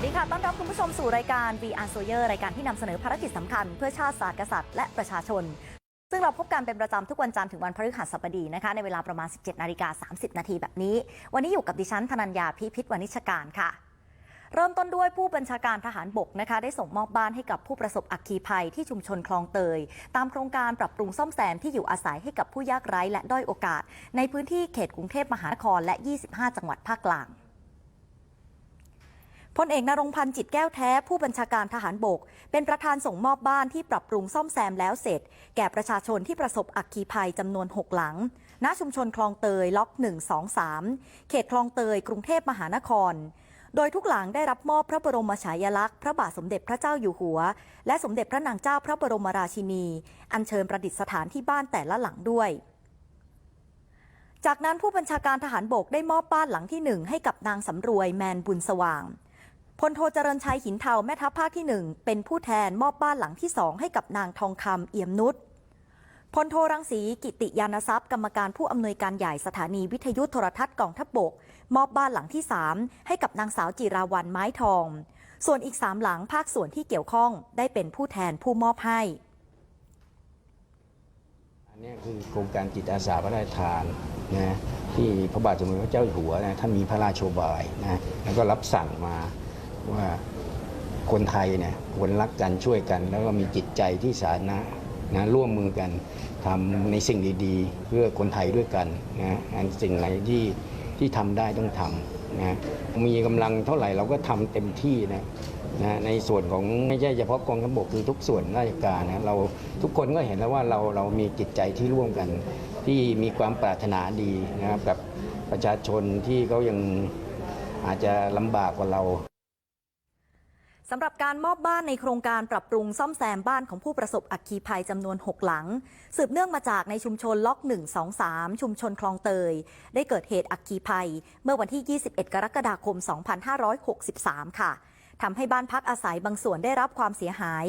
สวัสดีค่ะ ต้อนรับคุณผู้ชมสู่รายการ VR Sawyer รายการที่นำเสนอภารกิจสำคัญเพื่อชาติศาสตร์กษัตริย์และประชาชน ซึ่งเราพบกันเป็นประจำทุกวันจันทร์ถึงวันพฤหัสบดีนะคะ ในเวลาประมาณ 17นาฬิกา30 นาทีแบบนี้ วันนี้อยู่กับดิฉันธนัญญาพิพิธวณิชการค่ะ เริ่มต้นด้วยผู้บัญชาการทหารบกนะคะ ได้ส่งมอบบ้านให้กับผู้ประสบอัคคีภัยที่ชุมชนคลองเตย ตามโครงการปรับปรุงซ่อมแซมที่อยู่อาศัยให้กับผู้ยากไร้และด้อยโอกาส ในพื้นที่เขตกรุงเทพมหานครและ 25 จังหวัดภาคกลาง พลเอกนรงพันธ์จิตแก้วแท้ผู้บัญชาการทหารบก เป็นประธานส่งมอบบ้านที่ปรับปรุงซ่อมแซมแล้วเสร็จ แก่ประชาชนที่ประสบอัคคีภัยจำนวน 6 หลัง ณ ชุมชนคลองเตยล็อก 1 2 3 เขตคลองเตย กรุงเทพมหานคร โดยทุกหลังได้รับมอบพระบรมฉายาลักษณ์พระบาทสมเด็จพระเจ้าอยู่หัว และสมเด็จพระนางเจ้าพระบรมราชินี อัญเชิญประดิษฐานที่บ้านแต่ละหลังด้วยจากนั้นผู้บัญชาการทหารบกได้มอบบ้านหลังที่หนึ่งให้กับนางสำรวยแมนบุญสว่าง พลโทเจริญชัยหินเทาแม่ทัพภาคที่หนึ่งเป็นผู้แทนมอบบ้านหลังที่สองให้กับนางทองคำเอี่ยมนุชพลโทรังสีกิติยานทรัพย์ กรรมการผู้อำนวยการใหญ่สถานีวิทยุโทรทัศน์กองทัพบกมอบบ้านหลังที่สามให้กับนางสาวจิราวันไม้ทอง ส่วนอีกสามหลังภาคส่วนที่เกี่ยวข้องได้เป็นผู้แทนผู้มอบให้อันนี้คือโครงการจิตอาสาพระราชทานนะที่พระบาทสมเด็จพระเจ้าอยู่หัวนะท่านมีพระราชโชบายนะแล้วก็รับสั่งมา ว่าคนไทยเนี่ยควรรักกันช่วยกัน แล้วก็มีจิตใจที่สาธารณะนะร่วมมือกันทำในสิ่งดีๆ เพื่อคนไทยด้วยกันนะอันสิ่งไหนที่ที่ทำได้ต้องทำนะมีกำลังเท่าไหร่เราก็ทำเต็มที่นะนะในส่วนของไม่ใช่เฉพาะกองทัพบกคือทุกส่วนราชการนะเราทุกคนก็เห็นแล้วว่าเราเรามีจิตใจที่ร่วมกัน ที่มีความปรารถนาดีนะครับกับประชาชนที่เขายังอาจจะลำบากกว่าเรา สำหรับการมอบบ้านในโครงการปรับปรุงซ่อมแซมบ้านของผู้ประสบอัคคีภัยจำนวน 6 หลัง สืบเนื่องมาจากในชุมชนล็อก 1 2 3 ชุมชนคลองเตย ได้เกิดเหตุอัคคีภัย เมื่อวันที่ 21 กรกฎาคม 2563 ค่ะทำให้บ้านพักอาศัยบางส่วนได้รับความเสียหาย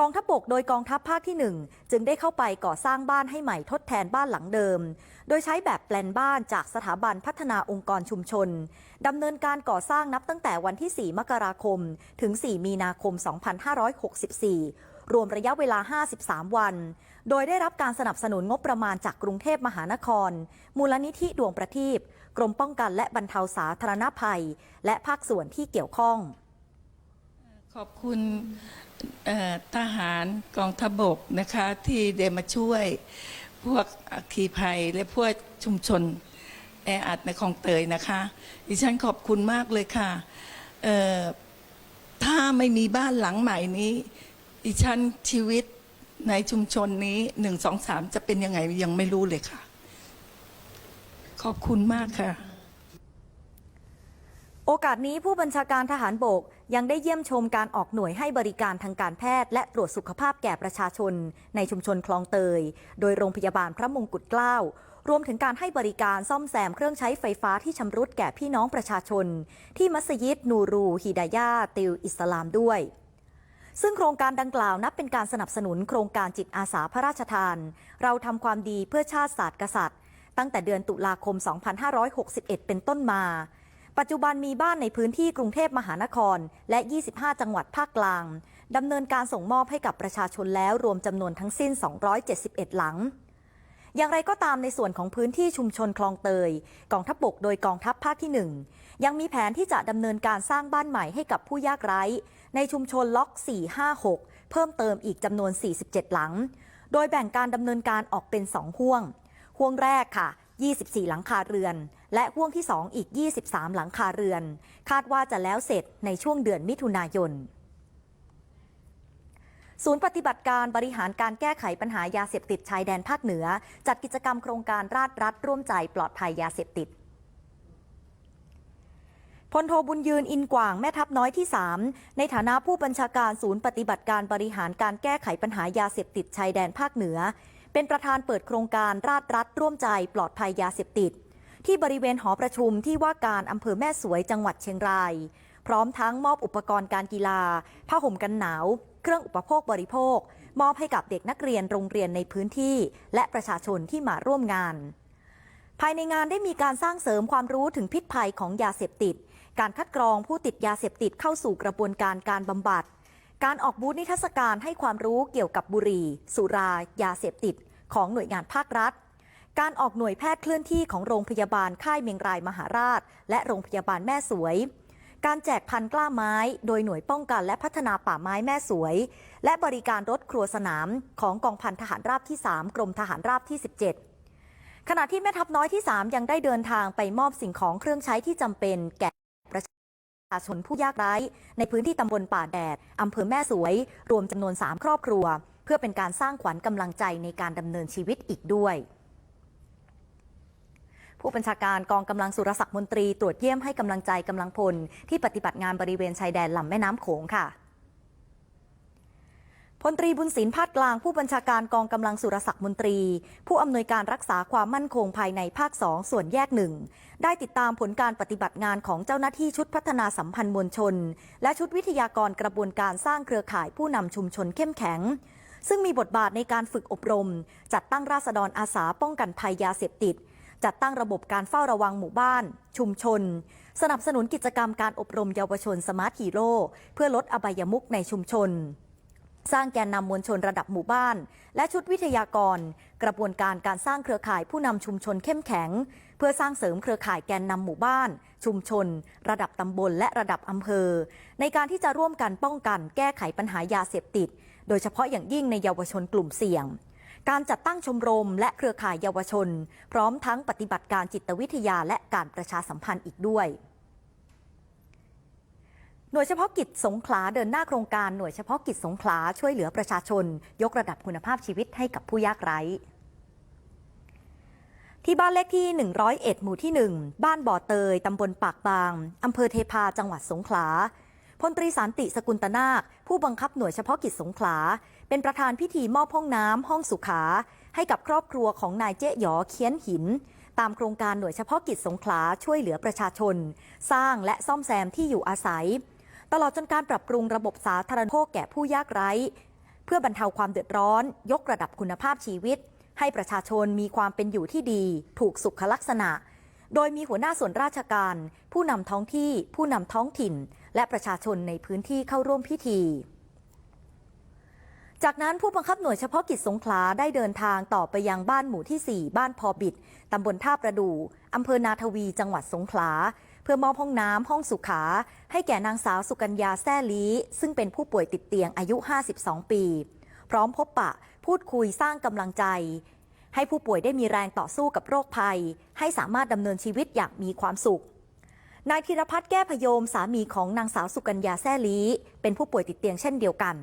กองทัพบกโดยกองทัพภาคที่ 1 จึงได้เข้าไปก่อสร้างบ้านให้ใหม่ทดแทนบ้านหลังเดิม โดยใช้แบบแปลนบ้านจากสถาบันพัฒนาองค์กรชุมชนดำเนินการก่อสร้างนับตั้งแต่วันที่ 4 มกราคม ถึง 4 มีนาคม 2564 รวมระยะเวลา 53 วัน โดยได้รับการสนับสนุนงบประมาณจากกรุงเทพมหานคร มูลนิธิดวงประทีปกรมป้องกันและบรรเทาสาธารณภัย และภาคส่วนที่เกี่ยวข้อง ขอบคุณ ทหารกองทพบกนะคะที่ได้มาช่วยพวกอัคคีภัยและพวกชุมชนแออัดในคลองเตยนะคะ ดิฉันขอบคุณมากเลยค่ะ ถ้าไม่มีบ้านหลังใหม่นี้ ดิฉันชีวิตในชุมชนนี้หนึ่งสองสามจะเป็นยังไงยังไม่รู้เลยค่ะ ขอบคุณมากค่ะ โอกาสนี้ผู้บัญชาการทหารบกยังได้เยี่ยมชมการออกหน่วยให้บริการทางการแพทย์ และตรวจสุขภาพแก่ประชาชน ในชุมชนคลองเตย โดยโรงพยาบาลพระมงกุฎเกล้ารวมถึงการให้บริการซ่อมแซมเครื่องใช้ไฟฟ้าที่ชำรุดแก่พี่น้องประชาชน ที่มัสยิดนูรูฮิดายาติลอิสลามด้วยซึ่งโครงการดังกล่าวนับเป็นการสนับสนุนโครงการจิตอาสาพระราชทาน เราทำความดีเพื่อชาติศาสตร์กษัตริย์ ตั้งแต่เดือนตุลาคม 2561 เป็นต้นมา ปัจจุบันมีบ้านในพื้นที่กรุงเทพมหานคร และ 25 จังหวัดภาคกลางดำเนินการส่งมอบให้กับประชาชนแล้วรวมจำนวนทั้งสิ้น 271 หลัง อย่างไรก็ตามในส่วนของพื้นที่ชุมชนคลองเตย กองทัพบกโดยกองทัพภาคที่ 1 ยังมีแผนที่จะดำเนินการสร้างบ้านใหม่ให้กับผู้ยากไร้ ในชุมชนล็อก 456 เพิ่มเติมอีกจำนวน 47 หลัง โดยแบ่งการดำเนินการออกเป็น 2 ห่วง ห่วงแรกค่ะ 24 หลังคาเรือน และห่วงที่ 2 อีก 23 หลังคาเรือน คาดว่าจะแล้วเสร็จในช่วงเดือนมิถุนายนศูนย์ปฏิบัติการบริหารการแก้ไขปัญหายาเสพติดชายแดนภาคเหนือ จัดกิจกรรมโครงการราชรัฐร่วมใจปลอดภัยยาเสพติดพลโทบุญยืนอินกว่างแม่ทัพน้อยที่ 3 ในฐานะผู้บัญชาการศูนย์ปฏิบัติการบริหารการแก้ไขปัญหายาเสพติดชายแดนภาคเหนือ เป็นประธานเปิดโครงการราชรัฐร่วมใจปลอดภัยยาเสพติด ที่บริเวณหอประชุมที่ว่าการอำเภอแม่สวยจังหวัดเชียงราย พร้อมทั้งมอบอุปกรณ์การกีฬา ผ้าห่มกันหนาว เครื่องอุปโภคบริโภค มอบให้กับเด็กนักเรียนโรงเรียนในพื้นที่ และประชาชนที่มาร่วมงาน ภายในงานได้มีการสร้างเสริมความรู้ถึงพิษภัยของยาเสพติด การคัดกรองผู้ติดยาเสพติดเข้าสู่กระบวนการการบำบัดการออกบูธนิทรรศการให้ความรู้เกี่ยวกับบุหรี่ สุรา ยาเสพติด ของหน่วยงานภาครัฐ การออกหน่วยแพทย์เคลื่อนที่ของโรงพยาบาลค่ายเมียงรายมหาราช และโรงพยาบาลแม่สวย การแจกพันธุ์กล้าไม้ โดยหน่วยป้องกันและพัฒนาป่าไม้แม่สวย และบริการรถครัวสนามของกองพันทหารราบที่ 3 กรมทหารราบที่ 17 ขณะที่แม่ทัพน้อยที่ 3 ยังได้เดินทางไปมอบสิ่งของเครื่องใช้ที่จำเป็นแก่ประชาชนผู้ยากไร้ ในพื้นที่ตำบลป่าแดด อำเภอแม่สวย รวมจำนวน 3 ครอบครัว เพื่อเป็นการสร้างขวัญกำลังใจในการดำเนินชีวิตอีกด้วย ผู้บัญชาการกองกำลังสุรศักดิ์มนตรีตรวจเยี่ยมให้กำลังใจกำลังพล ที่ปฏิบัติงานบริเวณชายแดนลำแม่น้ำโขงค่ะพลตรีบุญศิลป์พาดกลางผู้บัญชาการกองกำลังสุรศักดิ์มนตรี ผู้อำนวยการรักษาความมั่นคงภายในภาค 2 ส่วนแยกหนึ่งได้ติดตามผลการปฏิบัติงานของเจ้าหน้าที่ชุดพัฒนาสัมพันธ์มวลชน และชุดวิทยากรกระบวนการสร้างเครือข่ายผู้นำชุมชนเข้มแข็ง ซึ่งมีบทบาทในการฝึกอบรม จัดตั้งราษฎรอาสาป้องกันภัยยาเสพติด จัดตั้งระบบการเฝ้าระวังหมู่บ้าน ชุมชน สนับสนุนกิจกรรมการอบรมเยาวชนสมาร์ทฮีโร่เพื่อลดอบายมุกในชุมชน สร้างแกนนำมวลชนระดับหมู่บ้าน และชุดวิทยากร กระบวนการการสร้างเครือข่ายผู้นำชุมชนเข้มแข็ง เพื่อสร้างเสริมเครือข่ายแกนนำหมู่บ้าน ชุมชน ระดับตำบลและระดับอำเภอ ในการที่จะร่วมกันป้องกันแก้ไขปัญหายาเสพติด โดยเฉพาะอย่างยิ่งในเยาวชนกลุ่มเสี่ยง การจัดตั้งชมรมและเครือข่ายเยาวชน พร้อมทั้งปฏิบัติการจิตวิทยาและการประชาสัมพันธ์อีกด้วยหน่วยเฉพาะกิจสงขลาเดินหน้าโครงการหน่วยเฉพาะกิจสงขลาช่วยเหลือประชาชน ยกระดับคุณภาพชีวิตให้กับผู้ยากไร้ ที่บ้านเลขที่ 101 หมู่ที่ 1 บ้านบ่อเตย ตำบลปากบาง อำเภอเทพา จังหวัดสงขลา พลตรีสันติสกุลตนาค ผู้บังคับหน่วยเฉพาะกิจสงขลา เป็นประธานพิธีมอบห้องน้ำห้องสุขา ให้กับครอบครัวของนายเจ๊หยอเคียนหิน ตามโครงการหน่วยเฉพาะกิจสงขลาช่วยเหลือประชาชน สร้างและซ่อมแซมที่อยู่อาศัย ตลอดจนการปรับปรุงระบบสาธารณโภคแก่ผู้ยากไร้ เพื่อบรรเทาความเดือดร้อน ยกระดับคุณภาพชีวิต ให้ประชาชนมีความเป็นอยู่ที่ดี ถูกสุขลักษณะโดยมีหัวหน้าส่วนราชการ ผู้นำท้องที่ ผู้นำท้องถิ่น และประชาชนในพื้นที่เข้าร่วมพิธี จากนั้นผู้บังคับหน่วยเฉพาะกิจสงขลาได้เดินทางต่อไปยังบ้านหมู่ที่ 4 บ้านพอบิดตำบลท่าประดู่อำเภอนาทวีจังหวัดสงขลาเพื่อมอบห้องน้ำห้องสุขา ให้แก่นางสาวสุกัญญาแซ่ลีซึ่งเป็นผู้ป่วยติดเตียงอายุ 52 ปี พร้อมพบปะ พูดคุยสร้างกำลังใจ ให้ผู้ป่วยได้มีแรงต่อสู้กับโรคภัย ให้สามารถดำเนินชีวิตอย่างมีความสุข นายธีรพัฒน์แก้พยมสามีของนางสาวสุกัญญาแซ่ลีเป็นผู้ป่วยติดเตียงเช่นเดียวกัน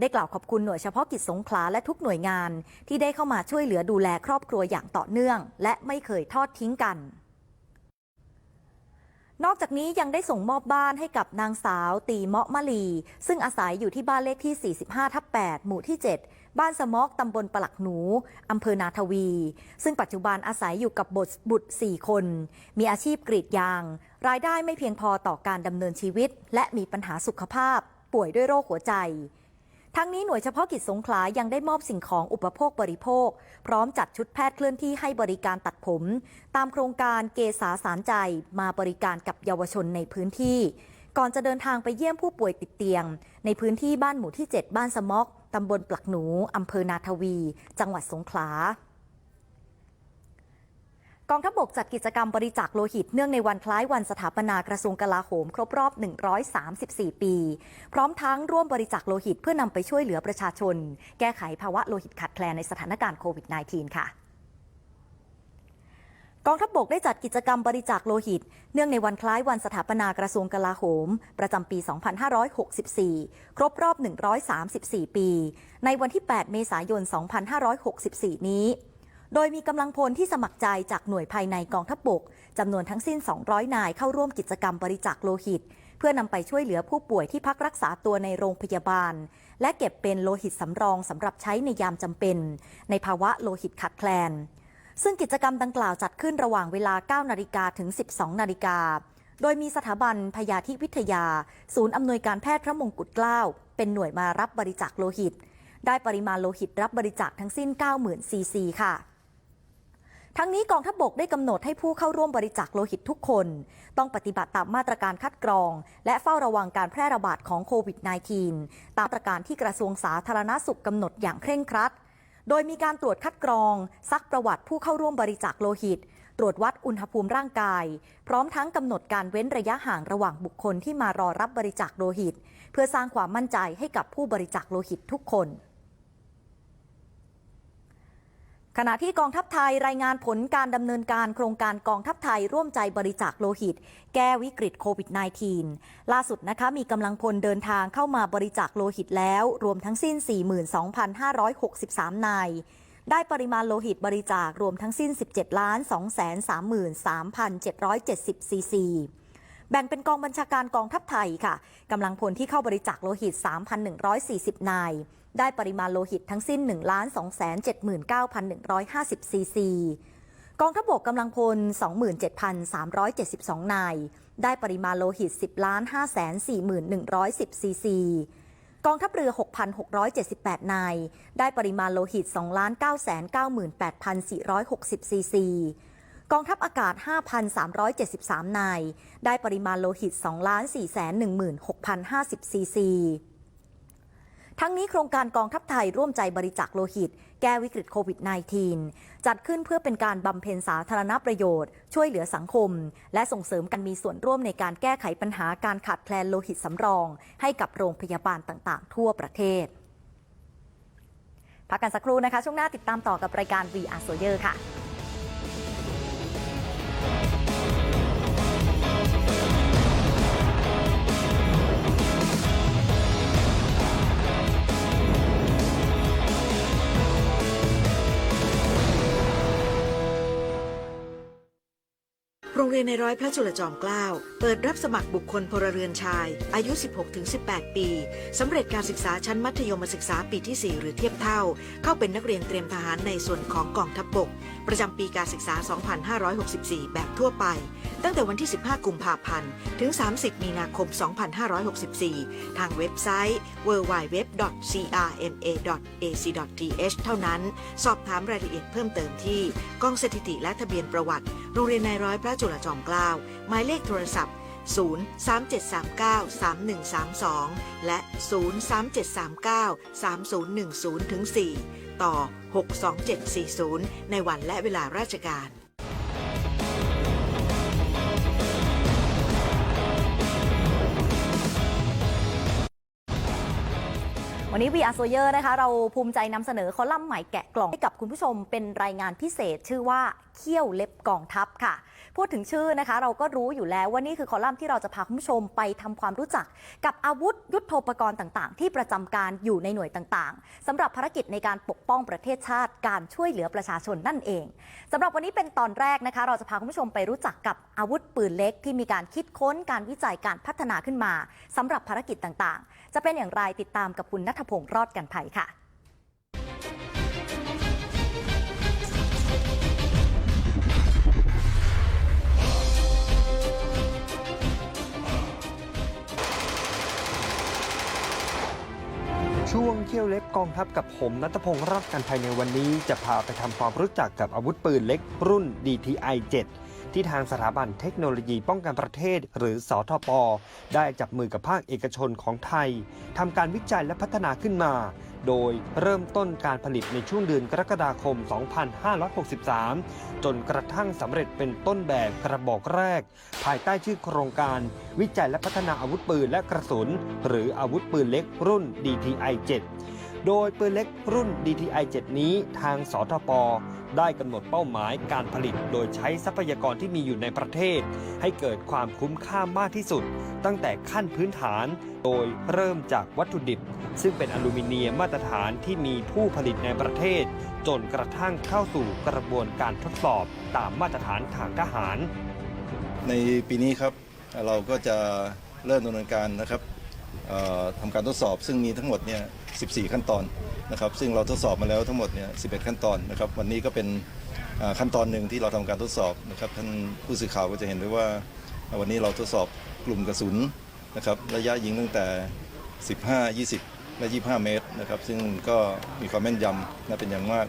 ได้กล่าวขอบคุณหน่วยเฉพาะกิจสงขลาและทุกหน่วยงาน ที่ได้เข้ามาช่วยเหลือดูแลครอบครัวอย่างต่อเนื่อง และไม่เคยทอดทิ้งกันนอกจากนี้ยังได้ส่งมอบบ้านให้กับนางสาวตีเมาะมะลี ซึ่งอาศัยอยู่ที่บ้านเลขที่ 45 ทับ 8 หมู่ที่ 7 บ้านสมอกตำบลปลักหนู อำเภอนาทวี ซึ่งปัจจุบันอาศัยอยู่กับบทบุตร4คน มีอาชีพกรีดยาง รายได้ไม่เพียงพอต่อการดำเนินชีวิต และมีปัญหาสุขภาพ ป่วยด้วยโรคหัวใจ ทั้งนี้หน่วยเฉพาะกิจสงขลายังได้มอบสิ่งของอุปโภคบริโภค พร้อมจัดชุดแพทย์เคลื่อนที่ให้บริการตัดผม ตามโครงการเกษาสารใจมาบริการกับเยาวชนในพื้นที่ ก่อนจะเดินทางไปเยี่ยมผู้ป่วยติดเตียง ในพื้นที่บ้านหมู่ที่ 7 บ้านสมอกตำบลปลักหนูอำเภอนาทวี จังหวัดสงขลา กองทัพบกจัดกิจกรรมบริจาคโลหิตเนื่องในวันคล้ายวันสถาปนากระทรวงกลาโหม ครบรอบ 134 ปี พร้อมทั้งร่วมบริจาคโลหิตเพื่อนำไปช่วยเหลือประชาชน แก้ไขภาวะโลหิตขาดแคลนในสถานการณ์โควิด -19 ค่ะกองทัพบกได้จัดกิจกรรมบริจาคโลหิต เนื่องในวันคล้ายวันสถาปนากระทรวงกลาโหม ประจำปี 2564 ครบรอบ 134 ปี ในวันที่ 8 เมษายน 2564 นี้ โดยมีกำลังพลที่สมัครใจจากหน่วยภายในกองทัพบกจำนวนทั้งสิ้น 200 นายเข้าร่วมกิจกรรมบริจาคโลหิต เพื่อนำไปช่วยเหลือผู้ป่วยที่พักรักษาตัวในโรงพยาบาล และเก็บเป็นโลหิตสำรองสำหรับใช้ในยามจำเป็น ในภาวะโลหิตขาดแคลน ซึ่งกิจกรรมดังกล่าวจัดขึ้นระหว่างเวลา 9 นาฬิกาถึง 12 นาฬิกาโดยมีสถาบันพยาธิวิทยา ศูนย์อำนวยการแพทย์พระมงกุฎเกล้า เป็นหน่วยมารับบริจาคโลหิต ได้ปริมาณโลหิตรับบริจาคทั้งสิ้น 90,000ซีซีค่ะ ทั้งนี้กองทัพบกได้กำหนดให้ผู้เข้าร่วมบริจาคโลหิตทุกคน ต้องปฏิบัติตามมาตรการคัดกรอง และเฝ้าระวังการแพร่ระบาดของโควิด -19 ตามมาตรการที่กระทรวงสาธารณสุขกำหนดอย่างเคร่งครัด โดยมีการตรวจคัดกรอง ซักประวัติผู้เข้าร่วมบริจาคโลหิต ตรวจวัดอุณหภูมิร่างกาย พร้อมทั้งกำหนดการเว้นระยะห่างระหว่างบุคคลที่มารอรับบริจาคโลหิต เพื่อสร้างความมั่นใจให้กับผู้บริจาคโลหิตทุกคน ขณะที่กองทัพไทยรายงานผลการดำเนินการโครงการกองทัพไทยร่วมใจบริจาคโลหิต แก้วิกฤตโควิด -19 ล่าสุดนะคะมีกำลังพลเดินทางเข้ามาบริจาคโลหิตแล้ว รวมทั้งสิ้น 42,563 นาย ได้ปริมาณโลหิตบริจาครวมทั้งสิ้น 17 ล้าน 233,770 ซีซีแบ่งเป็นกองบัญชาการกองทัพไทยค่ะกำลังพลที่เข้าบริจาคโลหิต 3,140 นาย ได้ปริมาณโลหิตทั้งสิ้น 1 2 7 9 1 5 0ซีซีกองทัพบกกำลังพล 27,372 นาย ได้ปริมาณโลหิต 10 5 4 1 1 10ซีซีกองทัพเรือ 6,678 นาย ได้ปริมาณโลหิต 2 9 9 8 4 6 0ซีซีกองทัพอากาศ 5,373 นาย ได้ปริมาณโลหิต 2 4 1 6 0 50ซีซี ทั้งนี้โครงการกองทัพไทยร่วมใจบริจาคโลหิต แก้วิกฤตโควิด -19 จัดขึ้นเพื่อเป็นการบำเพ็ญสาธารณประโยชน์ ช่วยเหลือสังคม และส่งเสริมการมีส่วนร่วมในการแก้ไขปัญหาการขาดแคลนโลหิตสำรอง ให้กับโรงพยาบาลต่างๆ ทั่วประเทศพักกันสักครู่นะคะ ช่วงหน้าติดตามต่อกับรายการ VR s o y e r ค่ะ รงเรียนในร้อยพระจุลจอมเกล้าเปิดรับสมัครบุคคลพลเรือนชาย อายุ 16-18 ปีสำเร็จการศึกษาชั้นมัธยมศึกษาปีที่ 4 หรือเทียบเท่า เข้าเป็นนักเรียนเตรียมทหารในส่วนของกองทัพบก ประจำปีการศึกษา 2564 แบบทั่วไป ตั้งแต่วันที่ 15 กุมภาพันธ์ ถึง 30 มีนาคม 2564 ทางเว็บไซต์ www.crma.ac.th เท่านั้น สอบถามรายละเอียดเพิ่มเติมที่กองสถิติและทะเบียนประวัติ โรงเรียนนายร้อยพระจุลจอมเกล้าหมายเลขโทรศัพท์ 037393132 และ 037393010ถึง4ต่อ 62740 ในวันและเวลาราชการ วันนี้ VR s o y e r นะคะ เราภูมิใจนำเสนอคอลัมน์ใหม่แกะกล่องให้กับคุณผู้ชมเป็นรายงานพิเศษชื่อว่าเขี้ยวเล็บกองทัพค่ะ พูดถึงชื่อนะคะ เราก็รู้อยู่แล้วว่านี่คือคอลัมน์ที่เราจะพาคุณผู้ชมไปทำความรู้จัก กับอาวุธยุทโธปกรณ์ต่างๆ ที่ประจำการอยู่ในหน่วยต่างๆสำหรับภารกิจในการปกป้องประเทศชาติการช่วยเหลือประชาชนนั่นเองสำหรับวันนี้เป็นตอนแรกนะคะ เราจะพาคุณผู้ชมไปรู้จักกับอาวุธปืนเล็ก ที่มีการคิดค้นการวิจัยการพัฒนาขึ้นมาสำหรับภารกิจต่างๆ จะเป็นอย่างไรติดตามกับคุณนัทพงศ์รอดกันภัยค่ะช่วงเที่ยวเล็บกองทัพกับผมนัทพงศ์รัตน์กันภัยในวันนี้จะพาไปทำความรู้จักกับอาวุธปืนเล็กรุ่น DTI 7 ที่ทางสถาบันเทคโนโลยีป้องกันประเทศ หรือสอทป ได้จับมือกับภาคเอกชนของไทยทำการวิจัยและพัฒนาขึ้นมา โดยเริ่มต้นการผลิตในช่วงเดือนกรกฎาคม 2563 จนกระทั่งสำเร็จเป็นต้นแบบกระบอกแรก ภายใต้ชื่อโครงการ วิจัยและพัฒนาอาวุธปืนและกระสุน หรืออาวุธปืนเล็กรุ่น DTI 7 โดยปืนเล็กรุ่น DTI 7 นี้ทางสทปได้กำหนดเป้าหมายการผลิต โดยใช้ทรัพยากรที่มีอยู่ในประเทศ ให้เกิดความคุ้มค่ามากที่สุด ตั้งแต่ขั้นพื้นฐาน โดยเริ่มจากวัตถุดิบ ซึ่งเป็นอลูมิเนียมมาตรฐานที่มีผู้ผลิตในประเทศ จนกระทั่งเข้าสู่กระบวนการทดสอบตามมาตรฐานทางทหาร ในปีนี้ครับเราก็จะเริ่มดำเนินการนะครับ ทำการทดสอบซึ่งมีทั้งหมดเนี่ย 14 ขั้นตอนนะครับ ซึ่งเราทดสอบมาแล้วทั้งหมดเนี่ย 11 ขั้นตอนนะครับ วันนี้ก็เป็นขั้นตอนหนึ่งที่เราทำการทดสอบนะครับท่านผู้สื่อข่าวก็จะเห็นได้ว่าวันนี้เราทดสอบกลุ่มกระสุนนะครับระยะยิงตั้งแต่ 15 20 และ 25 เมตรนะครับซึ่งก็มีความแม่นยำนะเป็นอย่างมาก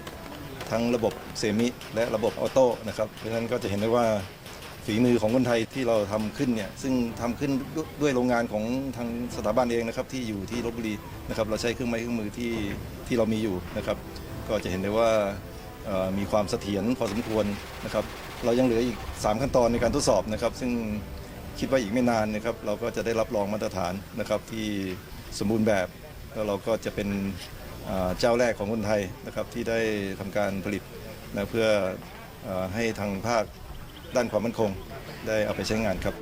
ทั้งระบบเซมิและระบบออโต้นะครับเพราะฉะนั้นก็จะเห็นได้ว่า ฝีมือของคนไทยที่เราทำขึ้นเนี่ยซึ่งทำขึ้นด้วยด้วยโรงงานของทางสถาบันเองนะครับที่อยู่ที่ลบบุรีนะครับเราใช้เครื่องไม้เครื่องมือที่ที่เรามีอยู่นะครับ ก็จะเห็นได้ว่ามีความเสถียรพอสมควรนะครับ เรายังเหลืออีก 3 ขั้นตอนในการทดสอบนะครับ ซึ่งคิดว่าอีกไม่นานนะครับ เราก็จะได้รับรองมาตรฐานนะครับที่สมบูรณ์แบบแล้วเราก็จะเป็นเจ้าแรกของคนไทยนะครับที่ได้ทำการผลิตนะเพื่อเออให้ทางภาค ด้านความมั่นคง ได้เอาไปใช้งานครับ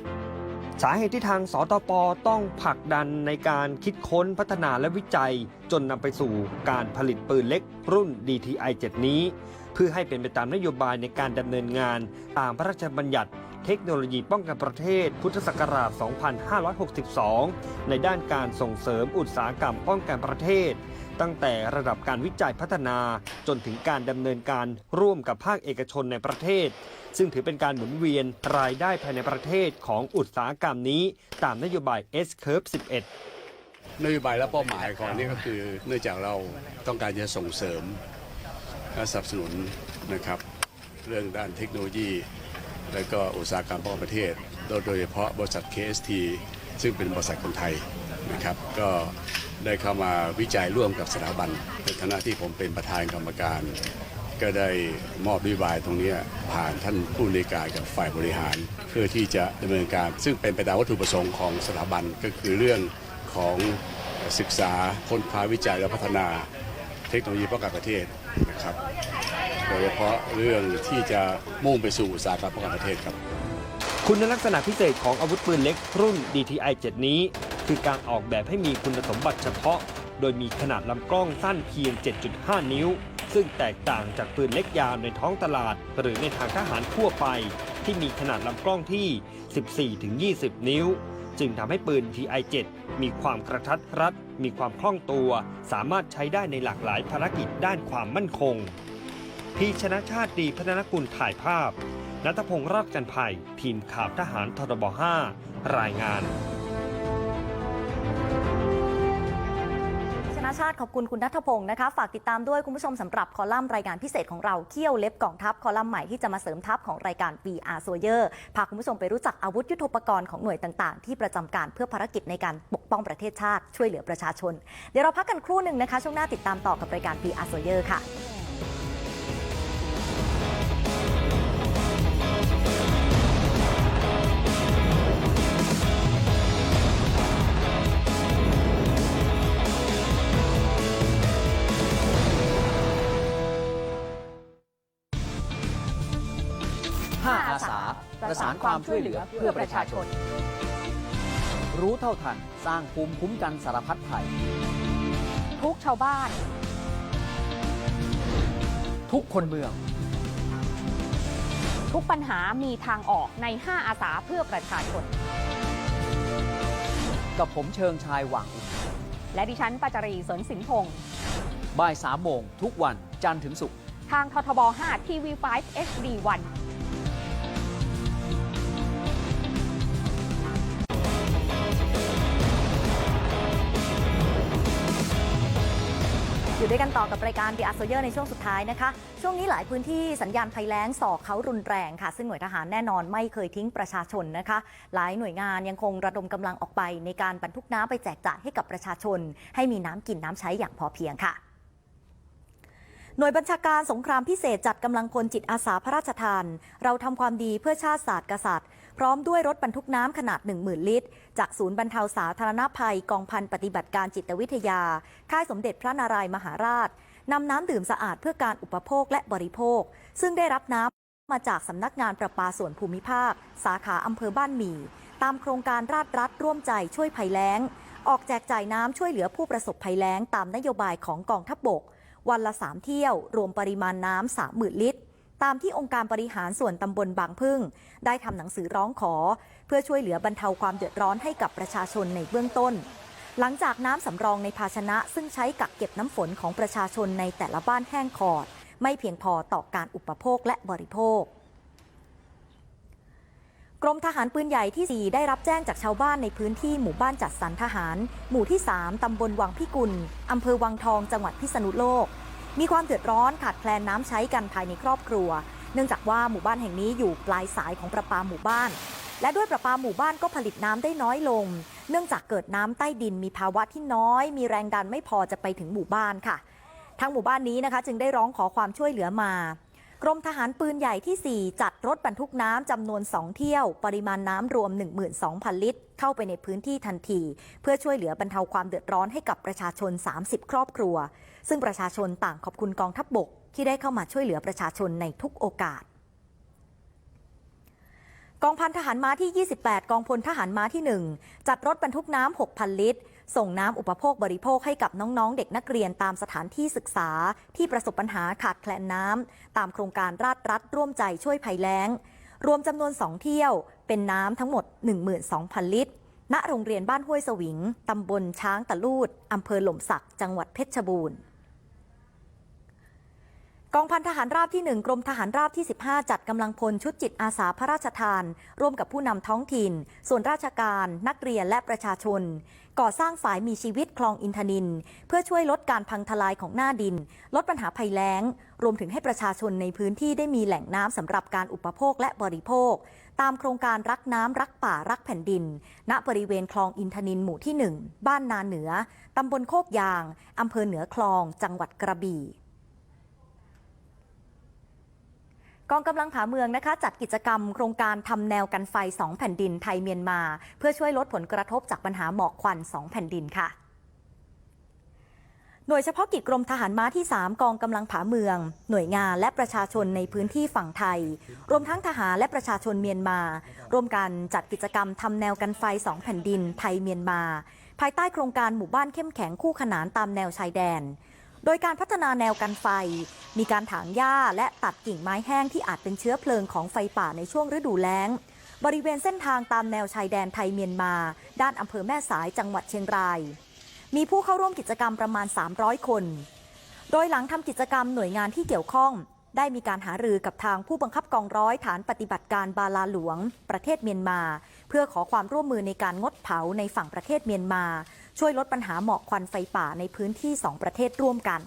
สาเหตุที่ทางสตปต้องผลักดันในการคิดค้นพัฒนาและวิจัย จนนำไปสู่การผลิตปืนเล็กรุ่น DTI 7 นี้ เพื่อให้เป็นไปตามนโยบายในการดำเนินงานตามพระราชบัญญัติเทคโนโลยีป้องกันประเทศ พุทธศักราช 2562 ในด้านการส่งเสริมอุตสาหกรรมป้องกันประเทศ ตั้งแต่ระดับการวิจัยพัฒนาจนถึงการดำเนินการร่วมกับภาคเอกชนในประเทศ ซึ่งถือเป็นการหมุนเวียนรายได้ภายในประเทศของอุตสาหกรรมนี้ ตามนโยบาย S Curve 11 นโยบายและเป้าหมายของนี้ก็คือเนื่องจากเราต้องการจะส่งเสริมและสนับสนุนนะครับ เรื่องด้านเทคโนโลยี และก็อุตสาหกรรมป้องประเทศ โดยโดยเฉพาะบริษัท KST ซึ่งเป็นบริษัทคนไทย นะครับ ก็ได้เข้ามาวิจัยร่วมกับสถาบันในฐานะที่ผมเป็นประธานกรรมการ ก็ได้มอบนโยบายตรงนี้ผ่านท่านผู้บริการกับฝ่ายบริหาร เพื่อที่จะดำเนินการ ซึ่งเป็นไปตามวัตถุประสงค์ของสถาบันก็คือเรื่องของศึกษาค้นคว้าวิจัยและพัฒนาเทคโนโลยีป้องกันประเทศนะครับ โดยเฉพาะเรื่องที่จะมุ่งไปสู่อุตสาหกรรมป้องกันประเทศครับ คุณลักษณะพิเศษของอาวุธปืนเล็กรุ่น DTI 7 นี้ คือการออกแบบให้มีคุณสมบัติเฉพาะ โดยมีขนาดลำกล้องสั้นเพียง 7.5 นิ้ว ซึ่งแตกต่างจากปืนเล็กยาวในท้องตลาด หรือในทางทหารทั่วไป ที่มีขนาดลำกล้องที่ 14-20 นิ้ว จึงทำให้ปืน TI 7 มีความกระทัดรัด มีความคล่องตัว สามารถใช้ได้ในหลากหลายภารกิจด้านความมั่นคง พีชนะชาติดีพัฒนกุลถ่ายภาพนัทพงศ์รอดกันภัย ทีมข่าวทหารทรบ5รายงาน นาชาติขอบคุณคุณนัทพงศ์นะคะ ฝากติดตามด้วยคุณผู้ชมสำหรับคอลัมน์รายการพิเศษของเราเขี้ยวเล็บกองทัพคอลัมน์ใหม่ที่จะมาเสริมทัพของรายการ VR Soldier พาคุณผู้ชมไปรู้จักอาวุธยุทโธปกรณ์ของหน่วยต่างๆ ที่ประจำการเพื่อภารกิจในการปกป้องประเทศชาติช่วยเหลือประชาชน เดี๋ยวเราพักกันครู่หนึ่งนะคะ ช่วงหน้าติดตามต่อกับรายการ VR Soldier ค่ะ ความช่วยเหลือเพื่อประชาชน รู้เท่าทันสร้างภูมิคุ้มกันสารพัดภัย ทุกชาวบ้าน ทุกคนเมือง ทุกปัญหามีทางออกใน 5 อาสาเพื่อประชาชน กับผมเชิงชายหวัง และดิฉันปาจารีสนสินพงศ์บ่ายสามโมงทุกวันจันทร์ถึงศุกร์ทางททบ 5 ทีวี5 HD1 อยู่ด้วยกันต่อกับรายการ The a s o y e r ในช่วงสุดท้ายนะคะ ช่วงนี้หลายพื้นที่สัญญาณภัยแล้งส่อเขารุนแรงค่ะ ซึ่งหน่วยทหารแน่นอนไม่เคยทิ้งประชาชนนะคะ หลายหน่วยงานยังคงระดมกำลังออกไป ในการบรรทุกน้ำไปแจกจ่ายให้กับประชาชน ให้มีน้ำกินน้ำใช้อย่างพอเพียงค่ะหน่วยบัญชาการสงครามพิเศษจัดกำลังพลจิตอาสาพระราชทาน เราทำความดีเพื่อชาติศาสตร์กษัตริย์ พร้อมด้วยรถบรรทุกน้ำขนาด 10,000 ลิตร จากศูนย์บรรเทาสาธารณภัยกองพันปฏิบัติการจิตวิทยา ค่ายสมเด็จพระนารายมหาราชนำน้ำดื่มสะอาดเพื่อการอุปโภคและบริโภค ซึ่งได้รับน้ำมาจากสำนักงานประปาส่วนภูมิภาค สาขาอำเภอบ้านหมี่ ตามโครงการราชรัฐร่วมใจช่วยภัยแล้ง ออกแจกจ่ายน้ำช่วยเหลือผู้ประสบภัยแล้งตามนโยบายของกองทัพบบก วันละ3เที่ยว รวมปริมาณน้ำ3 0,000ลิตร ตามที่องค์การบริหารส่วนตำบลบางพึ่ง ได้ทำหนังสือร้องขอ เพื่อช่วยเหลือบรรเทาความเดือดร้อนให้กับประชาชนในเบื้องต้น หลังจากน้ำสำรองในภาชนะ ซึ่งใช้กักเก็บน้ำฝนของประชาชนในแต่ละบ้านแห้งขอด ไม่เพียงพอต่อการอุปโภคและบริโภคกรมทหารปืนใหญ่ที่ 4 ได้รับแจ้งจากชาวบ้านในพื้นที่หมู่บ้านจัดสรรทหาร หมู่ที่ 3 ตำบลวังพิกุล อำเภอวังทอง จังหวัดพิษณุโลก มีความเดือดร้อนขาดแคลนน้ำใช้กันภายในครอบครัว เนื่องจากว่าหมู่บ้านแห่งนี้อยู่ปลายสายของประปาหมู่บ้าน และด้วยประปาหมู่บ้านก็ผลิตน้ำได้น้อยลง เนื่องจากเกิดน้ำใต้ดินมีภาวะที่น้อย มีแรงดันไม่พอจะไปถึงหมู่บ้านค่ะ ทางหมู่บ้านนี้นะคะ จึงได้ร้องขอความช่วยเหลือมา กรมทหารปืนใหญ่ที่ 4 จัดรถบรรทุกน้ำจำนวน 2 เที่ยว ปริมาณน้ำรวม 12,000 ลิตร เข้าไปในพื้นที่ทันที เพื่อช่วยเหลือบรรเทาความเดือดร้อนให้กับประชาชน 30 ครอบครัว ซึ่งประชาชนต่างขอบคุณกองทัพบบก ที่ได้เข้ามาช่วยเหลือประชาชนในทุกโอกาสกองพันทหารม้าที่ 28 กองพลทหารม้าที่ 1 จัดรถบรรทุกน้ำ 6,000 ลิตร ส่งน้ำอุปโภคบริโภคให้กับน้องๆ เด็กนักเรียนตามสถานที่ศึกษา ที่ประสบปัญหาขาดแคลนน้ำตามโครงการราชรัฐร่วมใจช่วยภัยแล้ง รวมจำนวน 2 เที่ยวเป็นน้ำทั้งหมด 12,000 ลิตร ณ โรงเรียนบ้านห้วยสวิง ตำบลช้างตะลูดอำเภอหล่มสัก จังหวัดเพชรบูรณ์ กองพันทหารราบที่ 1 กรมทหารราบที่ 15 จัดกำลังพลชุดจิตอาสาพระราชทาน ร่วมกับผู้นำท้องถิ่น ส่วนราชการ นักเรียนและประชาชน ก่อสร้างฝายมีชีวิตคลองอินทนิน เพื่อช่วยลดการพังทลายของหน้าดิน ลดปัญหาภัยแล้ง รวมถึงให้ประชาชนในพื้นที่ได้มีแหล่งน้ำสำหรับการอุปโภคและบริโภค ตามโครงการรักน้ำรักป่ารักแผ่นดิน ณบริเวณคลองอินทนินหมู่ที่ 1 บ้านนาเหนือตำบลโคกยางอำเภอเหนือคลอง จังหวัดกระบี่ กองกำลังผาเมืองนะคะ จัดกิจกรรมโครงการทำแนวกันไฟ 2 แผ่นดินไทยเมียนมา เพื่อช่วยลดผลกระทบจากปัญหาหมอกควัน 2 แผ่นดินค่ะหน่วยเฉพาะกิจกรมทหารม้าที่ 3 กองกำลังผาเมือง หน่วยงานและประชาชนในพื้นที่ฝั่งไทย รวมทั้งทหารและประชาชนเมียนมา ร่วมกันจัดกิจกรรมทำแนวกันไฟ 2 แผ่นดินไทยเมียนมา ภายใต้โครงการหมู่บ้านเข้มแข็งคู่ขนานตามแนวชายแดน โดยการพัฒนาแนวกันไฟ มีการถางหญ้าและตัดกิ่งไม้แห้งที่อาจเป็นเชื้อเพลิงของไฟป่าในช่วงฤดูแล้ง บริเวณเส้นทางตามแนวชายแดนไทยเมียนมา ด้านอำเภอแม่สายจังหวัดเชียงราย มีผู้เข้าร่วมกิจกรรมประมาณ 300 คน โดยหลังทำกิจกรรมหน่วยงานที่เกี่ยวข้อง ได้มีการหารือกับทางผู้บังคับกองร้อยฐานปฏิบัติการบาลาหลวง ประเทศเมียนมา เพื่อขอความร่วมมือในการงดเผาในฝั่งประเทศเมียนมา ช่วยลดปัญหาหมอกควันไฟป่าในพื้นที่ 2 ประเทศร่วมกัน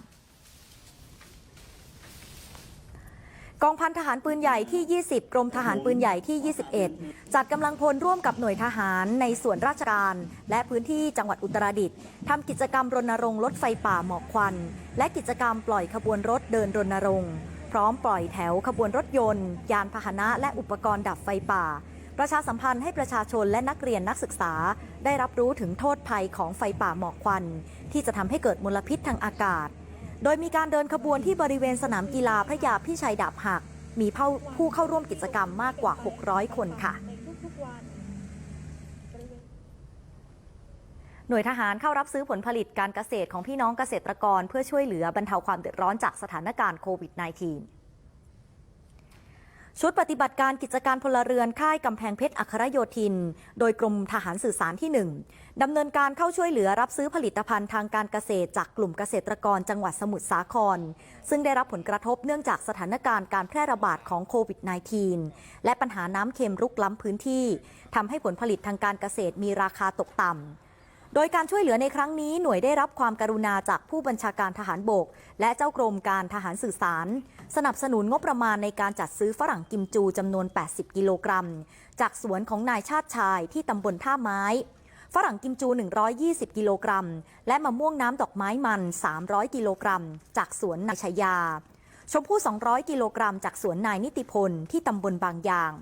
กองพันทหารปืนใหญ่ที่ 20 กรมทหารปืนใหญ่ที่ 21 จัดกำลังพลร่วมกับหน่วยทหารในส่วนราชการ และพื้นที่จังหวัดอุตรดิตถ์ทำกิจกรรมรณรงค์ลดไฟป่าหมอกควัน และกิจกรรมปล่อยขบวนรถเดินรณรงค์ พร้อมปล่อยแถวขบวนรถยนต์ ยานพาหนะและอุปกรณ์ดับไฟป่า ประชาสัมพันธ์ให้ประชาชนและนักเรียนนักศึกษา ได้รับรู้ถึงโทษภัยของไฟป่าหมอกควัน ที่จะทำให้เกิดมลพิษทางอากาศ โดยมีการเดินขบวนที่บริเวณสนามกีฬาพระยาพิชัยดาบหัก มีผู้เข้าร่วมกิจกรรมมากกว่า 600 คนค่ะหน่วยทหารเข้ารับซื้อผลผลิตการเกษตรของพี่น้องเกษตรกร เพื่อช่วยเหลือบรรเทาความเดือดร้อนจากสถานการณ์โควิด -19 ชุดปฏิบัติการกิจการพลเรือนค่ายกำแพงเพชรอัครโยธิน โดยกรมทหารสื่อสารที่ 1 ดำเนินการเข้าช่วยเหลือรับซื้อผลิตภัณฑ์ทางการเกษตรจากกลุ่มเกษตรกรจังหวัดสมุทรสาคร ซึ่งได้รับผลกระทบเนื่องจากสถานการณ์การแพร่ระบาดของโควิด -19 และปัญหาน้ำเค็มรุกล้ำพื้นที่ทำให้ผลผลิตทางการเกษตรมีราคาตกต่ำ โดยการช่วยเหลือในครั้งนี้หน่วยได้รับความการุณาจากผู้บัญชาการทหารบก และเจ้ากรมการทหารสื่อสาร สนับสนุนงบประมาณในการจัดซื้อฝรั่งกิมจูจำนวน 80 กิโลกรัม จากสวนของนายชาติชายที่ตำบลท่าไม้ฝรั่งกิมจู 120 กิโลกรัม และมะม่วงน้ำดอกไม้มัน 300 กิโลกรัม จากสวนนายชยา ชมพู่ 200 กิโลกรัม จากสวนนายนิติพล ที่ตำบลบางยาง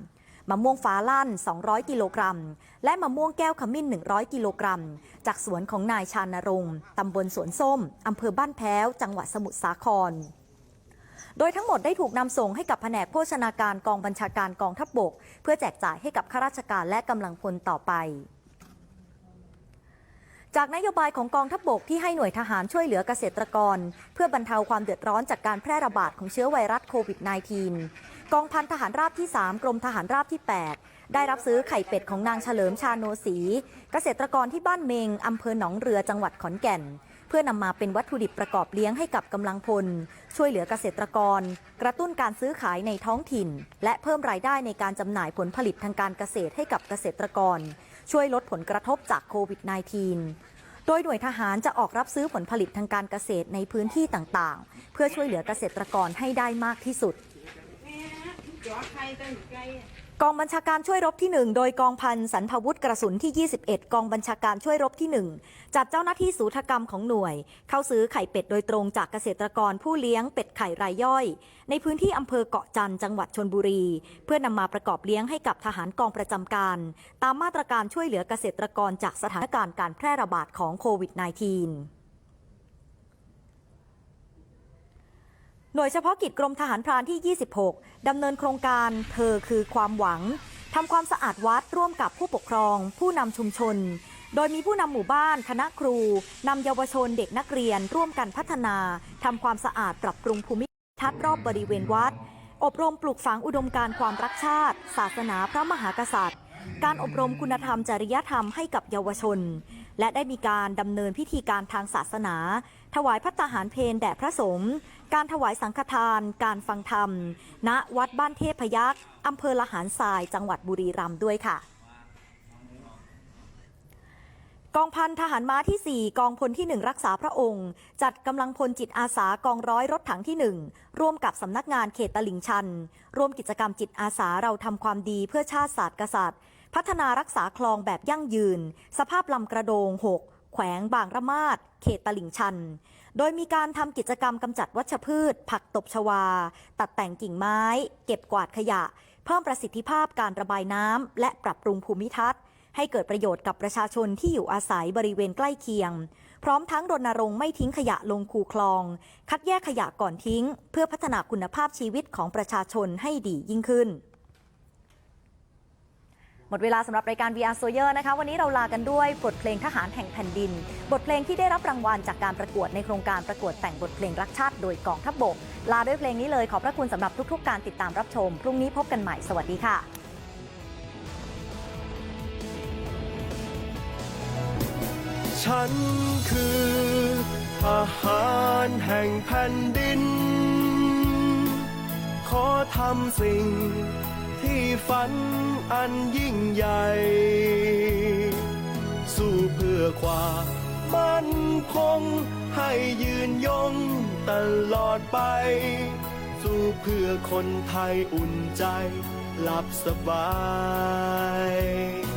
มะม่วงฟ้าลั่น 200 กิโลกรัม และมะม่วงแก้วขมิ้น 100 กิโลกรัม จากสวนของนายชานรงค์ตำบลสวนส้ม อำเภอบ้านแพ้ว จังหวัดสมุทรสาคร โดยทั้งหมดได้ถูกนำส่งให้กับแผนกโภชนาการกองบัญชาการกองทัพบบก เพื่อแจกจ่ายให้กับข้าราชการและกำลังพลต่อไปจากนโยบายของกองทัพบบกที่ให้หน่วยทหารช่วยเหลือเกษตรกร เพื่อบรรเทาความเดือดร้อนจากการแพร่ระบาดของเชื้อไวรัสโควิด -19 กองพันทหารราบที่ 3 กรมทหารราบที่ 8 ได้รับซื้อไข่เป็ดของนางเฉลิมชาโนสี เกษตรกรที่บ้านเมงอำเภอหนองเรือจังหวัดขอนแก่น เพื่อนำมาเป็นวัตถุดิบประกอบเลี้ยงให้กับกำลังพล ช่วยเหลือเกษตรกร กระตุ้นการซื้อขายในท้องถิ่น และเพิ่มรายได้ในการจำหน่ายผลผลิตทางการเกษตรให้กับเกษตรกร ช่วยลดผลกระทบจากโควิด -19 โดยหน่วยทหารจะออกรับซื้อผลผลิตทางการเกษตรในพื้นที่ต่างๆ เพื่อช่วยเหลือเกษตรกรให้ได้มากที่สุด กองบัญชาการช่วยรบที่ 1 โดยกองพันสันพวุธกระสุนที่ 21 กองบัญชาการช่วยรบที่ 1 จัดเจ้าหน้าที่สูทกรรมของหน่วย เข้าซื้อไข่เป็ดโดยตรงจากเกษตรกรผู้เลี้ยงเป็ดไข่รายย่อย ในพื้นที่อำเภอเกาะจันจังหวัดชนบุรี เพื่อนำมาประกอบเลี้ยงให้กับทหารกองประจำการ ตามมาตรการช่วยเหลือเกษตรกรจากสถานการณ์การแพร่ระบาดของโควิด -19 หน่วยเฉพาะกิจกรมทหารพรานที่ 26 ดำเนินโครงการเธอคือความหวัง ทำความสะอาดวัดร่วมกับผู้ปกครอง ผู้นำชุมชน โดยมีผู้นำหมู่บ้าน คณะครู นำเยาวชนเด็กนักเรียน ร่วมกันพัฒนา ทำความสะอาดปรับปรุงภูมิทัศน์รอบบริเวณวัด อบรมปลูกฝังอุดมการณ์ความรักชาติ ศาสนาพระมหากษัตริย์ การอบรมคุณธรรมจริยธรรมให้กับเยาวชน และได้มีการดำเนินพิธีการทางศาสนา ถวายพัตตาหารเพลแด่พระสงฆ์การถวายสังฆทาน การฟังธรรม ณวัดบ้านเทพยักษ์อำเภอละหารทรายจังหวัดบุรีรัมย์ด้วยค่ะกองพันทหารม้าที่ 4 กองพลที่ 1 รักษาพระองค์ จัดกำลังพลจิตอาสากองร้อยรถถังที่ 1 ร่วมกับสำนักงานเขตตลิ่งชัน ร่วมกิจกรรมจิตอาสาเราทำความดีเพื่อชาติศาสตร์กษัตริย์ พัฒนารักษาคลองแบบยั่งยืน สภาพลำกระโดง 6 แขวงบางระมาดเขตตลิ่งชัน โดยมีการทำกิจกรรมกำจัดวัชพืช ผักตบชวา ตัดแต่งกิ่งไม้ เก็บกวาดขยะ เพิ่มประสิทธิภาพการระบายน้ำและปรับปรุงภูมิทัศน์ ให้เกิดประโยชน์กับประชาชนที่อยู่อาศัยบริเวณใกล้เคียง พร้อมทั้งรณรงค์ไม่ทิ้งขยะลงคูคลอง คัดแยกขยะก่อนทิ้ง เพื่อพัฒนาคุณภาพชีวิตของประชาชนให้ดียิ่งขึ้น มดเวลาสำหรับรายการ VR s o y e r นะคะ วันนี้เราลากันด้วยบทเพลงทหารแห่งแผ่นดิน บทเพลงที่ได้รับรางวัลจากการประกวดในโครงการประกวดแต่งบทเพลงรักชาติโดยกองทัพบบก ลาด้วยเพลงนี้เลยขอบพระคุณสำหรับทุก ๆ การติดตามรับชม พรุ่งนี้พบกันใหม่ สวัสดีค่ะฉันคือทหารแห่งแผ่นดิน ขอทำสิ่ง ที่ฝันอันยิ่งใหญ่ สู้เพื่อความมั่นคง ให้ยืนยงตลอดไป สู้เพื่อคนไทยอุ่นใจ หลับสบาย